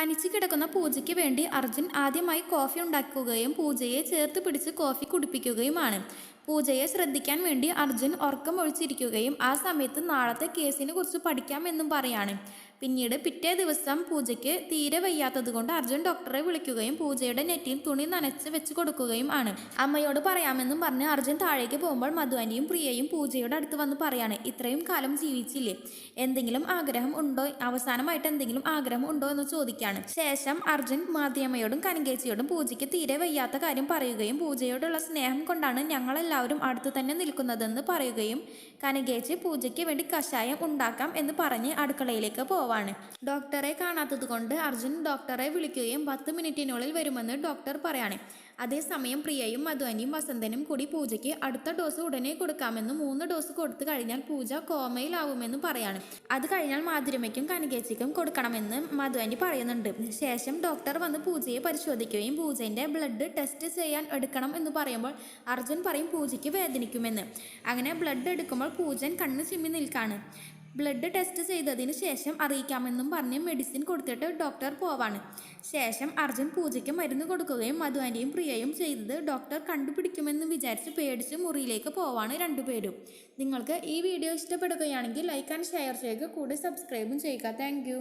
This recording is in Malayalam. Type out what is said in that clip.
പനിച്ചു കിടക്കുന്ന പൂജയ്ക്ക് വേണ്ടി അർജുൻ ആദ്യമായി കോഫി ഉണ്ടാക്കുകയും പൂജയെ ചേർത്ത് പിടിച്ച് കോഫി കുടിപ്പിക്കുകയുമാണ്. പൂജയെ ശ്രദ്ധിക്കാൻ വേണ്ടി അർജുൻ ഉറക്കം ഒഴിച്ചിരിക്കുകയും ആ സമയത്ത് നാളത്തെ കേസിനെ കുറിച്ച് പഠിക്കാമെന്നും പറയാണ്. പിന്നീട് പിറ്റേ ദിവസം പൂജയ്ക്ക് തീരെ വയ്യാത്തതുകൊണ്ട് അർജുൻ ഡോക്ടറെ വിളിക്കുകയും പൂജയുടെ നെറ്റിയിൽ തുണി നനച്ച് വെച്ച് കൊടുക്കുകയും ആണ്. അമ്മയോട് പറയാമെന്നും പറഞ്ഞ് അർജുൻ താഴേക്ക് പോകുമ്പോൾ മധുവാനിയും പ്രിയയും പൂജയുടെ അടുത്ത് വന്ന് പറയാണ് ഇത്രയും കാലം ജീവിച്ചില്ലേ? എന്തെങ്കിലും ആഗ്രഹം ഉണ്ടോ? അവസാനമായിട്ട് എന്തെങ്കിലും ആഗ്രഹം ഉണ്ടോ? എന്ന് ചോദിക്കുകയാണ് ശേഷം അർജുൻ മാധ്യമയോടും കനകേച്ചിയോടും പൂജയ്ക്ക് തീരെ വയ്യാത്ത കാര്യം പറയുകയും പൂജയോടുള്ള സ്നേഹം കൊണ്ടാണ് ഞങ്ങളെല്ലാവരും അടുത്ത് തന്നെ നിൽക്കുന്നതെന്ന് പറയുകയും കനകേച്ചി പൂജയ്ക്ക് വേണ്ടി കഷായം ഉണ്ടാക്കാം എന്ന് പറഞ്ഞ് അടുക്കളയിലേക്ക് പോവാണ്. ഡോക്ടറെ കാണാത്തത് കൊണ്ട് അർജുൻ ഡോക്ടറെ വിളിക്കുകയും പത്ത് മിനിറ്റിനുള്ളിൽ വരുമെന്ന് ഡോക്ടർ പറയാണ്. അതേസമയം പ്രിയയും മധുവനിയും വസന്തനും കൂടി പൂജയ്ക്ക് അടുത്ത ഡോസ് ഉടനെ കൊടുക്കാമെന്നും മൂന്ന് ഡോസ് കൊടുത്തു കഴിഞ്ഞാൽ പൂജ കോമയിലാവുമെന്നും പറയാണ്. അത് കഴിഞ്ഞാൽ മാധുരമയ്ക്കും കനികേച്ചിക്കും കൊടുക്കണമെന്ന് മധുവനി പറയുന്നുണ്ട്. ശേഷം ഡോക്ടർ വന്ന് പൂജയെ പരിശോധിക്കുകയും പൂജയുടെ ബ്ലഡ് ടെസ്റ്റ് ചെയ്യാൻ എടുക്കണം എന്ന് പറയുമ്പോൾ അർജുൻ പറയും പൂജയ്ക്ക് വേദനിക്കുമെന്ന്. അങ്ങനെ ബ്ലഡ് എടുക്കുമ്പോൾ പൂജൻ കണ്ണ് ചിമ്മി നിൽക്കാണ്. ബ്ലഡ് ടെസ്റ്റ് ചെയ്തതിന് ശേഷം അറിയിക്കാമെന്നും പറഞ്ഞ് മെഡിസിൻ കൊടുത്തിട്ട് ഡോക്ടർ പോവാണ്. ശേഷം അർജുൻ പൂജയ്ക്ക് മരുന്ന് കൊടുക്കുകയും മധുവാന്റെയും പ്രിയയും ചെയ്തത് ഡോക്ടർ കണ്ടുപിടിക്കുമെന്ന് വിചാരിച്ച് പേടിച്ച് മുറിയിലേക്ക് പോവാണ് രണ്ടുപേരും. നിങ്ങൾക്ക് ഈ വീഡിയോ ഇഷ്ടപ്പെടുകയാണെങ്കിൽ ലൈക്ക് ആൻഡ് ഷെയർ ചെയ്യുക. കൂടെ സബ്സ്ക്രൈബും ചെയ്യുക. താങ്ക്